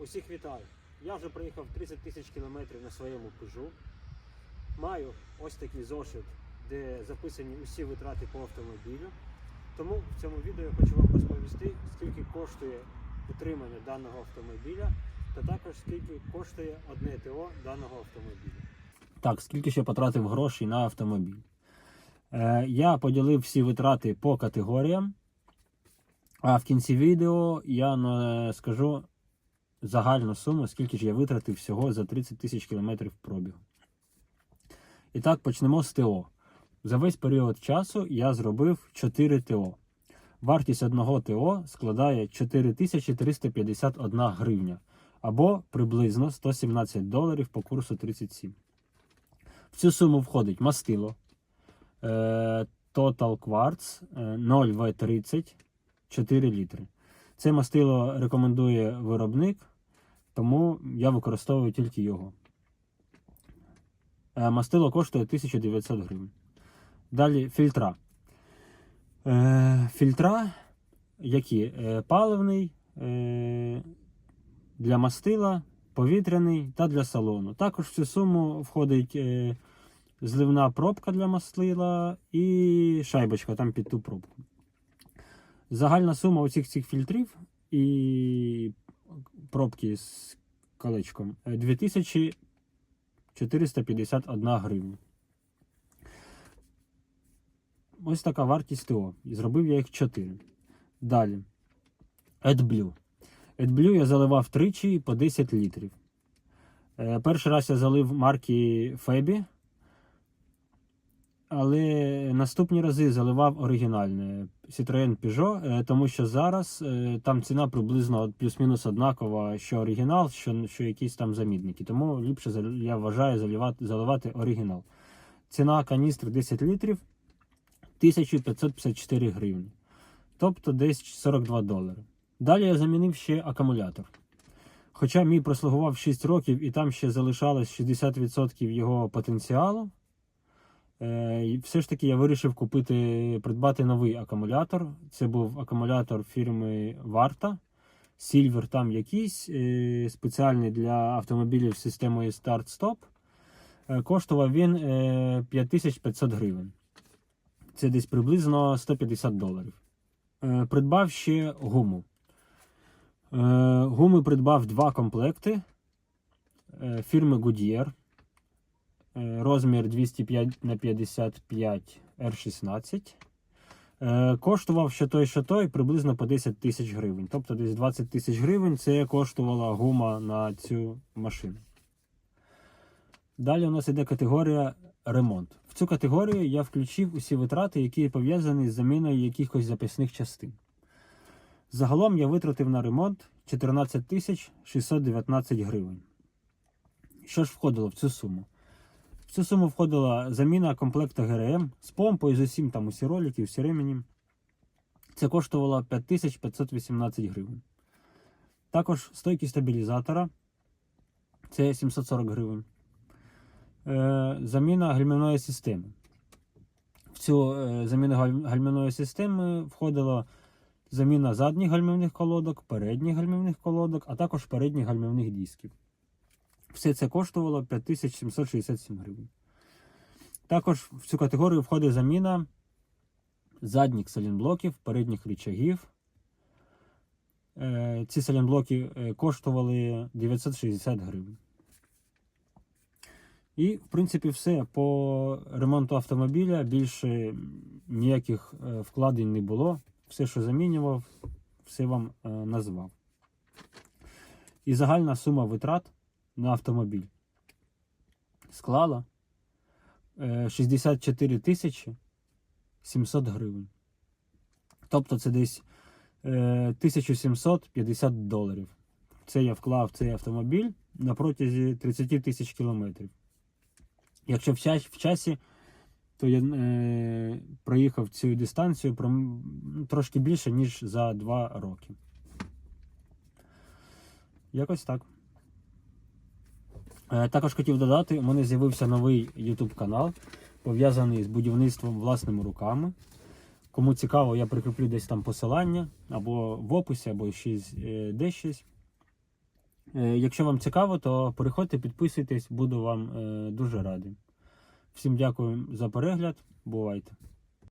Усіх вітаю! Я вже проїхав 30 тисяч кілометрів на своєму пежу. Маю ось такий зошит, де записані усі витрати по автомобілю. Тому в цьому відео я хочу вам розповісти, скільки коштує утримання даного автомобіля, та також скільки коштує одне ТО даного автомобіля. Так, скільки ще потратив грошей на автомобіль? Е, я поділив всі витрати по категоріям. А в кінці відео я скажу загальну суму, скільки ж я витратив всього за 30 тисяч кілометрів пробігу. І так, почнемо з ТО. За весь період часу я зробив 4 ТО. Вартість одного ТО складає 4351 гривня або приблизно 117 доларів по курсу 37. В цю суму входить мастило е, Total Quartz е, 0V30 4 літри. Це мастило рекомендує виробник, тому я використовую тільки його. Е, Мастило коштує 1900 гривень. Далі фільтра. Е, Фільтра, які Е, паливний для мастила, повітряний та для салону. Також в цю суму входить зливна пробка для мастила і шайбочка там під ту пробку. Загальна сума оцих цих фільтрів і пробки з колечком е, 2451 гривня. Ось така вартість ТО. І зробив я їх 4. Далі. AdBlue. AdBlue я заливав тричі по 10 літрів. Е, Перший раз я залив марки Фебі. Але наступні рази заливав оригінальне Citroën Peugeot, е, тому що зараз е, там ціна приблизно плюс-мінус однакова, що оригінал, що, що якісь там замідники. Тому ліпше я вважаю заливати, заливати оригінал. Ціна каністри 10 літрів 1554 гривні. Тобто десь 42 долари. Далі я замінив ще акумулятор. Хоча мій прослугував 6 років і там ще залишалось 60% його потенціалу. Е, і Все ж таки я вирішив купити, придбати новий акумулятор. Це був акумулятор фірми Варта. Silver там якийсь, е, спеціальний для автомобілів з системою Start-Stop. Е, Коштував він е, 5500 гривень. Це десь приблизно 150 доларів. Придбав ще гуму. Гуми придбав два комплекти фірми Goodyear. Е, Розмір 205 на 55 R16. Е, Коштував що той, що той приблизно по 10 тисяч гривень. Тобто десь 20 тисяч гривень це коштувала гума на цю машину. Далі у нас йде категорія ремонт. В цю категорію я включив усі витрати, які пов'язані з заміною якихось запасних частин. Загалом я витратив на ремонт 14 тисяч 619 гривень. Що ж входило в цю суму? В цю суму входила заміна комплекта ГРМ з помпою, з усім там усі ролики, всі ремені. Це коштувало 5518 гривень. Також стойки стабілізатора це 740 гривень. Е, заміна гальмівної системи. В цю е, заміну гальмівної системи входила заміна задніх гальмівних колодок, передніх гальмівних колодок, а також передніх гальмівних дисків. Все це коштувало 5767 гривень. Також в цю категорію входить заміна задніх салінблоків, передніх рычагів. Е, Ці салінблоки е, коштували 960 гривень. І, в принципі, все. По ремонту автомобіля більше ніяких е, вкладень не було. Все, що замінював, все вам назвав. І загальна сума витрат на автомобіль склала е, 64 тисячі 700 гривень. Тобто це десь е, 1750 доларів. Це я вклав в цей автомобіль на протязі 30 тисяч кілометрів. Якщо в, ча- в часі, то я е, проїхав цю дистанцію про, трошки більше, ніж за 2 роки. Якось так. Е, Також хотів додати, у мене з'явився новий YouTube канал, пов'язаний з будівництвом власними руками. Кому цікаво, я прикріплю десь там посилання або в описі, або ще е, десь щось. Е, Якщо вам цікаво, то переходьте, підписуйтесь, буду вам дуже радий. Всім дякую за перегляд. Бувайте!